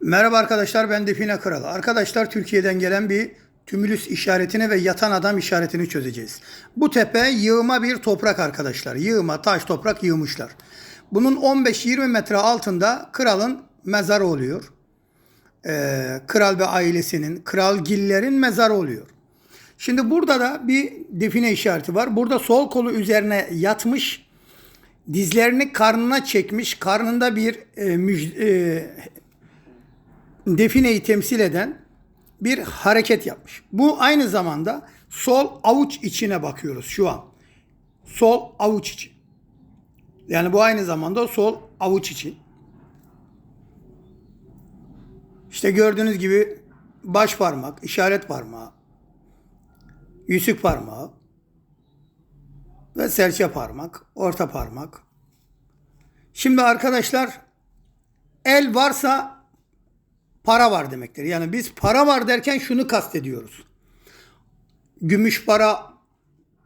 Merhaba arkadaşlar ben Define Kralı. Arkadaşlar Türkiye'den gelen bir tümülüs işaretini ve yatan adam işaretini çözeceğiz. Bu tepe yığma bir toprak arkadaşlar. Yığma taş toprak yığmışlar. Bunun 15-20 metre altında kralın mezarı oluyor. Ee, kral ve ailesinin, kralgillerin mezarı oluyor. Şimdi burada da bir define işareti var. Burada sol kolu üzerine yatmış, dizlerini karnına çekmiş, karnında bir e, müj- e, defineyi temsil eden bir hareket yapmış. Bu aynı zamanda sol avuç içine bakıyoruz şu an. Sol avuç içi. Yani bu aynı zamanda sol avuç içi. İşte gördüğünüz gibi baş parmak, işaret parmağı, yüzük parmağı ve serçe parmak, orta parmak. Şimdi arkadaşlar el varsa para var demektir. Yani biz para var derken şunu kastediyoruz. Gümüş para,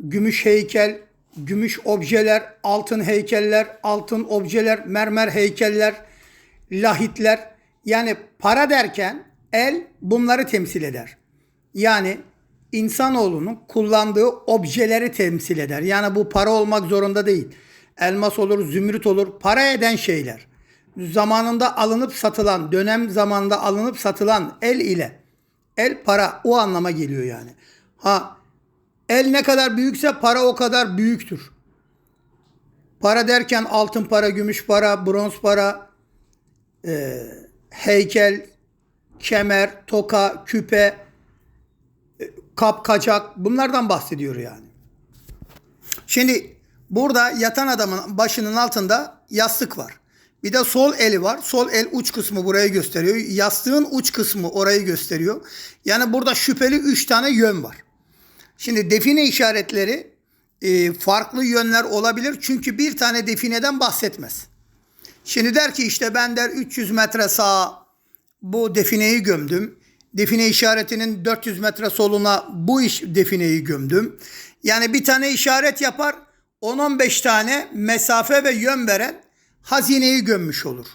gümüş heykel, gümüş objeler, altın heykeller, altın objeler, mermer heykeller, lahitler. Yani para derken el bunları temsil eder. Yani insanoğlunun kullandığı objeleri temsil eder. Yani bu para olmak zorunda değil. Elmas olur, zümrüt olur, para eden şeyler zamanında alınıp satılan, dönem zamanında alınıp satılan el ile el para o anlama geliyor yani. Ha el ne kadar büyükse para o kadar büyüktür. Para derken altın para, gümüş para, bronz para, e, heykel, kemer, toka, küpe, e, kap, kaçak bunlardan bahsediyor yani. Şimdi burada yatan adamın başının altında yastık var. Bir de sol eli var. Sol el uç kısmı burayı gösteriyor. Yastığın uç kısmı orayı gösteriyor. Yani burada şüpheli 3 tane yön var. Şimdi define işaretleri e, farklı yönler olabilir. Çünkü bir tane defineden bahsetmez. Şimdi der ki işte ben der 300 metre sağa bu defineyi gömdüm. Define işaretinin 400 metre soluna bu iş defineyi gömdüm. Yani bir tane işaret yapar 10-15 tane mesafe ve yön veren hazineyi gömmüş olur.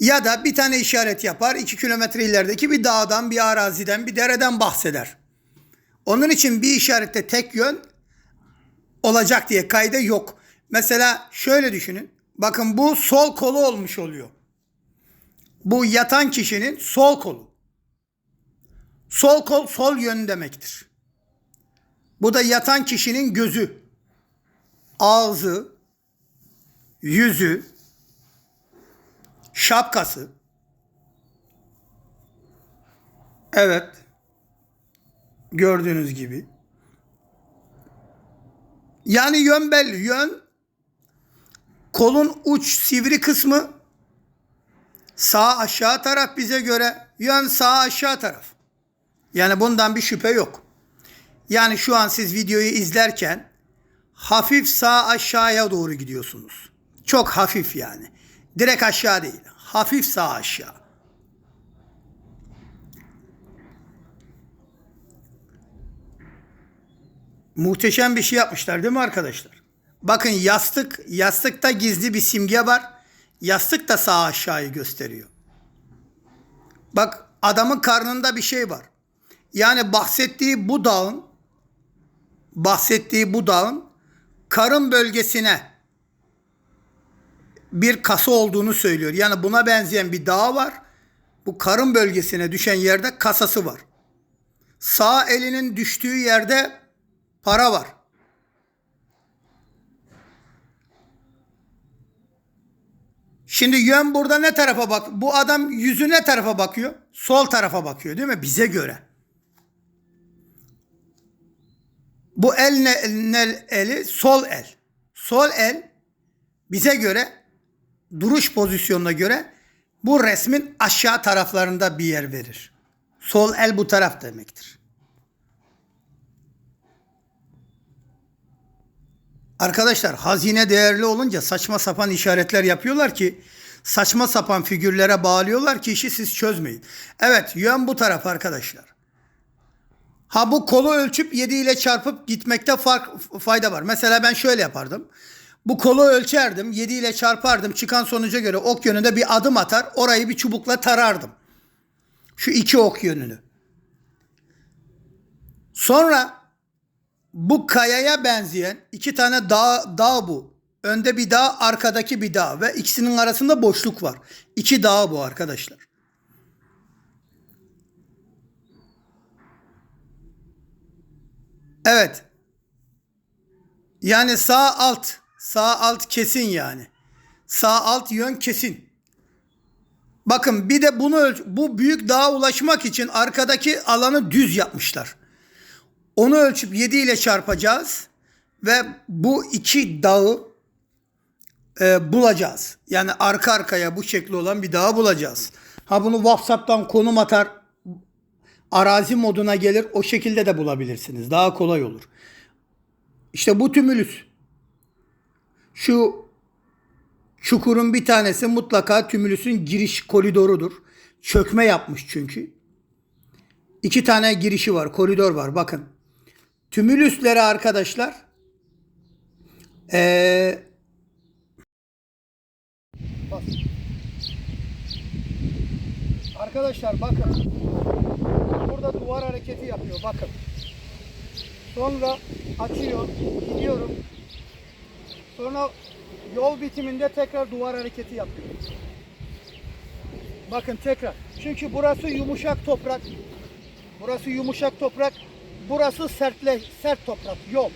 Ya da bir tane işaret yapar 2 kilometre ilerideki bir dağdan, bir araziden, bir dereden bahseder. Onun için bir işarette tek yön olacak diye kayda yok. Mesela şöyle düşünün. Bakın bu sol kolu olmuş oluyor. Bu yatan kişinin sol kolu. Sol kol sol yön demektir. Bu da yatan kişinin gözü, ağzı, yüzü, şapkası. Evet. Gördüğünüz gibi. Yani yön belli. Yön kolun uç sivri kısmı sağ aşağı taraf bize göre yön sağ aşağı taraf. Yani bundan bir şüphe yok. Yani şu an siz videoyu izlerken hafif sağ aşağıya doğru gidiyorsunuz. Çok hafif yani. Direkt aşağı değil. Hafif sağ aşağı. Muhteşem bir şey yapmışlar değil mi arkadaşlar? Bakın yastık, yastıkta gizli bir simge var. Yastık da sağ aşağıyı gösteriyor. Bak adamın karnında bir şey var. Yani bahsettiği bu dağın bahsettiği bu dağın karın bölgesine bir kası olduğunu söylüyor. Yani buna benzeyen bir dağ var. Bu karın bölgesine düşen yerde kasası var. Sağ elinin düştüğü yerde para var. Şimdi yön burada ne tarafa bak? Bu adam yüzü ne tarafa bakıyor? Sol tarafa bakıyor değil mi? Bize göre. Bu el ne, ne eli? Sol el. Sol el bize göre duruş pozisyonuna göre bu resmin aşağı taraflarında bir yer verir. Sol el bu taraf demektir. Arkadaşlar hazine değerli olunca saçma sapan işaretler yapıyorlar ki saçma sapan figürlere bağlıyorlar ki işi siz çözmeyin. Evet yön bu taraf arkadaşlar. Ha bu kolu ölçüp 7 ile çarpıp gitmekte fark, fayda var. Mesela ben şöyle yapardım. Bu kolu ölçerdim. 7 ile çarpardım. Çıkan sonuca göre ok yönünde bir adım atar. Orayı bir çubukla tarardım. Şu iki ok yönünü. Sonra bu kayaya benzeyen iki tane dağ, dağ bu. Önde bir dağ, arkadaki bir dağ ve ikisinin arasında boşluk var. İki dağ bu arkadaşlar. Evet. Yani sağ alt, sağ alt kesin yani. Sağ alt yön kesin. Bakın bir de bunu ölç bu büyük dağa ulaşmak için arkadaki alanı düz yapmışlar. Onu ölçüp 7 ile çarpacağız ve bu iki dağı e, bulacağız. Yani arka arkaya bu şekli olan bir dağı bulacağız. Ha bunu WhatsApp'tan konum atar, arazi moduna gelir. O şekilde de bulabilirsiniz. Daha kolay olur. İşte bu tümülüs. Şu çukurun bir tanesi mutlaka tümülüsün giriş koridorudur. Çökme yapmış çünkü. İki tane girişi var, koridor var. Bakın. Tümülüslere arkadaşlar ee, Arkadaşlar bakın. Burada duvar hareketi yapıyor. Bakın. Sonra açıyor. Gidiyorum. Sonra yol bitiminde tekrar duvar hareketi yapıyor. Bakın tekrar. Çünkü burası yumuşak toprak. Burası yumuşak toprak. Burası sertle, sert toprak. Yol.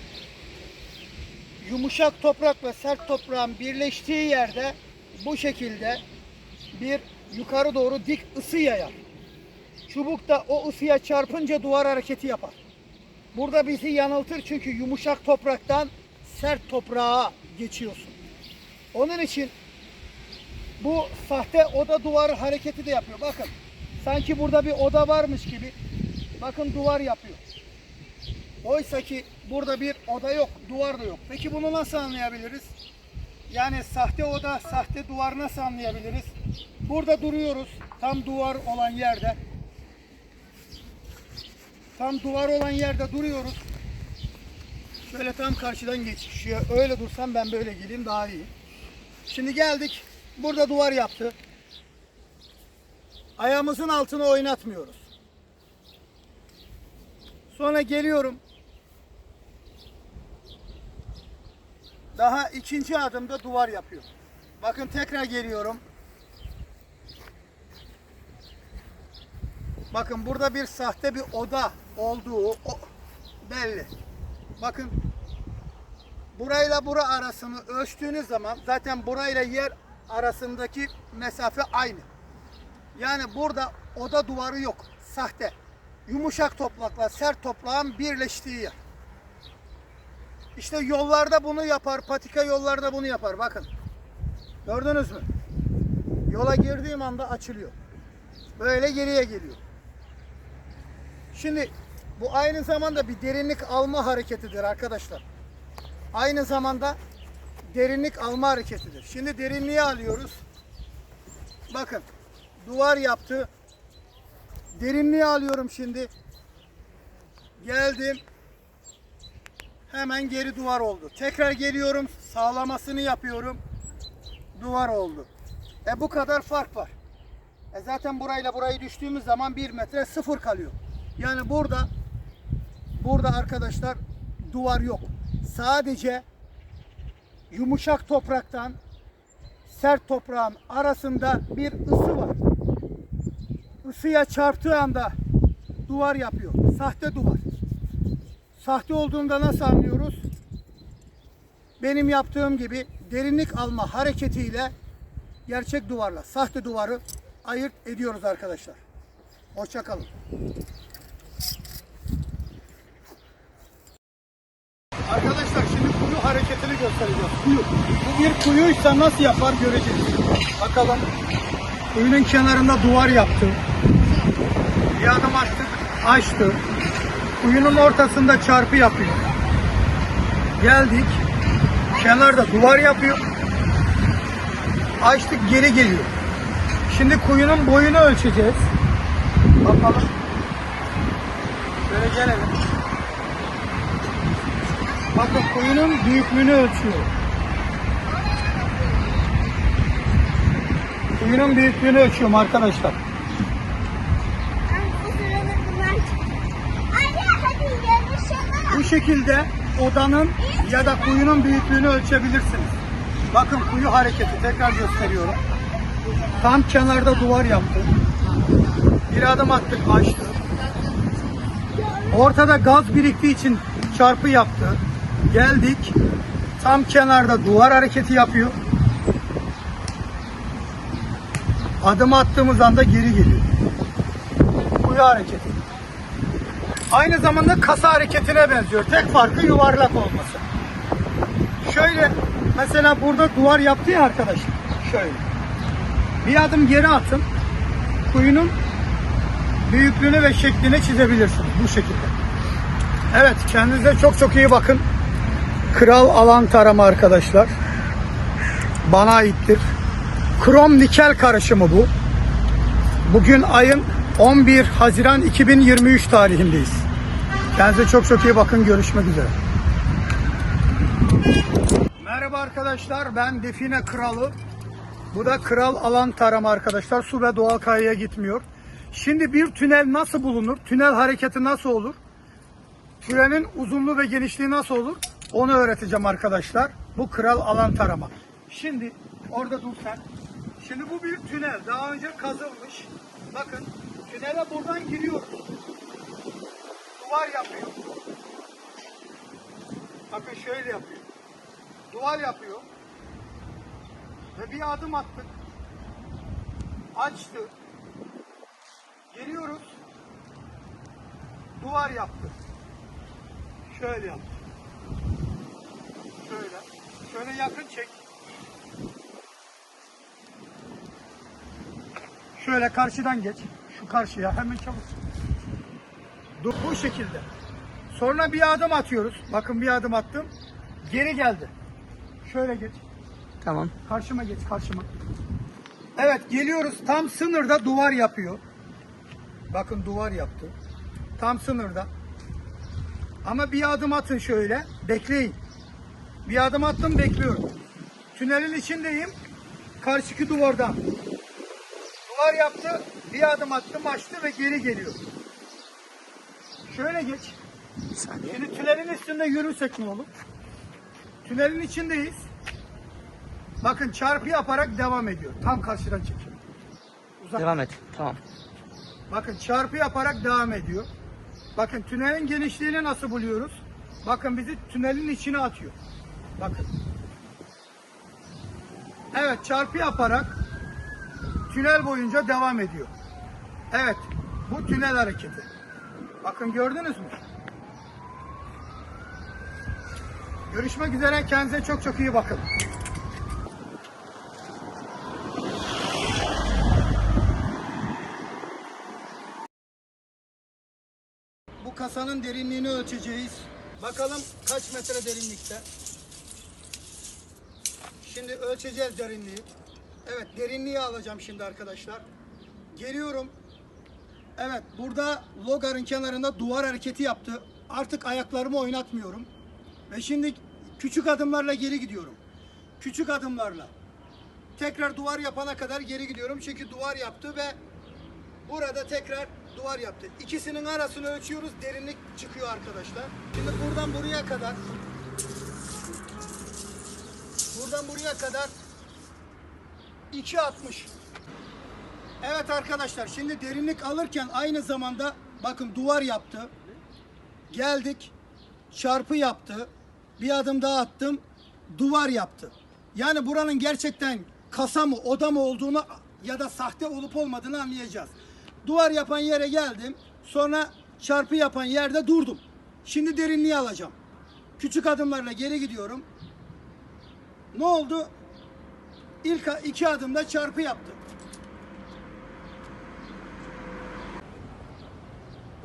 Yumuşak toprak ve sert toprağın birleştiği yerde bu şekilde bir yukarı doğru dik ısı yayar. Çubuk da o ısıya çarpınca duvar hareketi yapar. Burada bizi yanıltır çünkü yumuşak topraktan sert toprağa geçiyorsun. Onun için bu sahte oda duvar hareketi de yapıyor. Bakın sanki burada bir oda varmış gibi. Bakın duvar yapıyor. Oysa ki burada bir oda yok, duvar da yok. Peki bunu nasıl anlayabiliriz? Yani sahte oda, sahte duvar nasıl anlayabiliriz? Burada duruyoruz. Tam duvar olan yerde. Tam duvar olan yerde duruyoruz. Şöyle tam karşıdan geçişiyor. Öyle dursam ben böyle geleyim daha iyi. Şimdi geldik. Burada duvar yaptı. Ayağımızın altını oynatmıyoruz. Sonra geliyorum. Daha ikinci adımda duvar yapıyor. Bakın tekrar geliyorum. Bakın burada bir sahte bir oda olduğu belli. Bakın burayla bura arasını ölçtüğünüz zaman zaten burayla yer arasındaki mesafe aynı. Yani burada oda duvarı yok. Sahte. Yumuşak toprakla sert toprağın birleştiği yer. İşte yollarda bunu yapar. Patika yollarda bunu yapar. Bakın. Gördünüz mü? Yola girdiğim anda açılıyor. Böyle geriye geliyor. Şimdi bu aynı zamanda bir derinlik alma hareketidir arkadaşlar. Aynı zamanda derinlik alma hareketidir. Şimdi derinliği alıyoruz. Bakın duvar yaptı. Derinliği alıyorum şimdi. Geldim. Hemen geri duvar oldu. Tekrar geliyorum. Sağlamasını yapıyorum. Duvar oldu. E bu kadar fark var. E zaten burayla burayı düştüğümüz zaman 1 metre sıfır kalıyor. Yani burada burada arkadaşlar duvar yok. Sadece yumuşak topraktan sert toprağın arasında bir ısı var. Isıya çarptığı anda duvar yapıyor. Sahte duvar. Sahte olduğunda nasıl anlıyoruz? Benim yaptığım gibi derinlik alma hareketiyle gerçek duvarla sahte duvarı ayırt ediyoruz arkadaşlar. Hoşçakalın. Arkadaşlar şimdi kuyu hareketini göstereceğiz. Kuyu. Bu bir kuyuysa nasıl yapar göreceğiz. Bakalım. Kuyunun kenarında duvar yaptı. Bir adım açtık. Açtı. Kuyunun ortasında çarpı yapıyor. Geldik. Kenarda duvar yapıyor. Açtık geri geliyor. Şimdi kuyunun boyunu ölçeceğiz. Bakalım. Şöyle gelelim. Bakın kuyunun büyüklüğünü ölçüyor. Kuyunun büyüklüğünü ölçüyorum arkadaşlar. Bu şekilde odanın ya da kuyunun büyüklüğünü ölçebilirsiniz. Bakın kuyu hareketi tekrar gösteriyorum. Tam kenarda duvar yaptım. Bir adım attık açtı. Ortada gaz biriktiği için çarpı yaptı. Geldik. Tam kenarda duvar hareketi yapıyor. Adım attığımız anda geri geliyor. Kuyu hareketi. Aynı zamanda kasa hareketine benziyor. Tek farkı yuvarlak olması. Şöyle mesela burada duvar yaptı ya arkadaşlar. Şöyle. Bir adım geri atın. Kuyunun büyüklüğünü ve şeklini çizebilirsiniz bu şekilde. Evet kendinize çok çok iyi bakın. Kral alan tarama arkadaşlar. Bana aittir. Krom nikel karışımı bu. Bugün ayın 11 Haziran 2023 tarihindeyiz. Kendinize çok çok iyi bakın. Görüşmek üzere. Merhaba arkadaşlar. Ben Define Kralı. Bu da Kral Alan Tarama arkadaşlar. Su ve doğal kayaya gitmiyor. Şimdi bir tünel nasıl bulunur? Tünel hareketi nasıl olur? Tünelin uzunluğu ve genişliği nasıl olur? Onu öğreteceğim arkadaşlar. Bu Kral Alan Tarama. Şimdi orada dur sen. Şimdi bu bir tünel. Daha önce kazılmış. Bakın tünele buradan giriyoruz. Duvar yapıyor. Bakın şöyle yapıyor. Duvar yapıyor. Ve bir adım attık. Açtı. Giriyoruz. Duvar yaptı. Şöyle yaptı. Şöyle. Şöyle yakın çek. Şöyle karşıdan geç. Şu karşıya hemen çabuk. Dur bu şekilde. Sonra bir adım atıyoruz. Bakın bir adım attım. Geri geldi. Şöyle geç. Tamam. Karşıma geç karşıma. Evet geliyoruz. Tam sınırda duvar yapıyor. Bakın duvar yaptı. Tam sınırda. Ama bir adım atın şöyle. Bekleyin. Bir adım attım bekliyorum. Tünelin içindeyim. Karşıki duvardan. Duvar yaptı. Bir adım attım açtı ve geri geliyor. Şöyle geç. Şimdi tünelin üstünde yürürsek ne olur? Tünelin içindeyiz. Bakın çarpı yaparak devam ediyor. Tam karşıdan çekiyor. Uzak. Devam et. Tamam. Bakın çarpı yaparak devam ediyor. Bakın tünelin genişliğini nasıl buluyoruz? Bakın bizi tünelin içine atıyor. Bakın. Evet çarpı yaparak tünel boyunca devam ediyor. Evet bu tünel hareketi. Bakın gördünüz mü? Görüşmek üzere. Kendinize çok çok iyi bakın. Bu kasanın derinliğini ölçeceğiz. Bakalım kaç metre derinlikte. Şimdi ölçeceğiz derinliği. Evet derinliği alacağım şimdi arkadaşlar. Geliyorum. Evet burada logarın kenarında duvar hareketi yaptı. Artık ayaklarımı oynatmıyorum. Ve şimdi küçük adımlarla geri gidiyorum. Küçük adımlarla. Tekrar duvar yapana kadar geri gidiyorum. Çünkü duvar yaptı ve burada tekrar duvar yaptı. İkisinin arasını ölçüyoruz. Derinlik çıkıyor arkadaşlar. Şimdi buradan buraya kadar buradan buraya kadar 2.60 Evet arkadaşlar şimdi derinlik alırken aynı zamanda bakın duvar yaptı. Geldik. Çarpı yaptı. Bir adım daha attım. Duvar yaptı. Yani buranın gerçekten kasa mı oda mı olduğunu ya da sahte olup olmadığını anlayacağız. Duvar yapan yere geldim. Sonra çarpı yapan yerde durdum. Şimdi derinliği alacağım. Küçük adımlarla geri gidiyorum. Ne oldu? İlk iki adımda çarpı yaptı.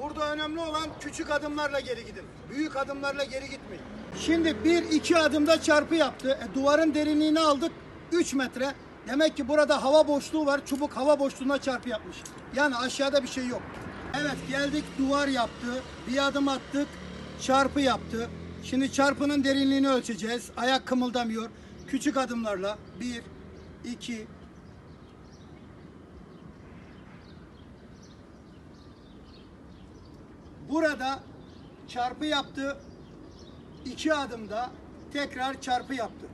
Burada önemli olan küçük adımlarla geri gidin. Büyük adımlarla geri gitmeyin. Şimdi bir iki adımda çarpı yaptı. E, duvarın derinliğini aldık 3 metre. Demek ki burada hava boşluğu var. Çubuk hava boşluğuna çarpı yapmış. Yani aşağıda bir şey yok. Evet geldik duvar yaptı. Bir adım attık. Çarpı yaptı. Şimdi çarpının derinliğini ölçeceğiz. Ayak kımıldamıyor. Küçük adımlarla bir, iki, burada çarpı yaptı. iki adımda tekrar çarpı yaptı.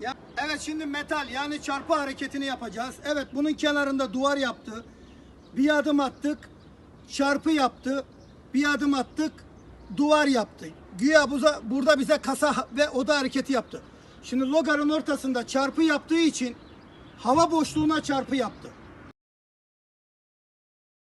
Ya, evet şimdi metal yani çarpı hareketini yapacağız. Evet bunun kenarında duvar yaptı. Bir adım attık. Çarpı yaptı. Bir adım attık. Duvar yaptı. Güya burada bize kasa ve oda hareketi yaptı. Şimdi logarın ortasında çarpı yaptığı için hava boşluğuna çarpı yaptı.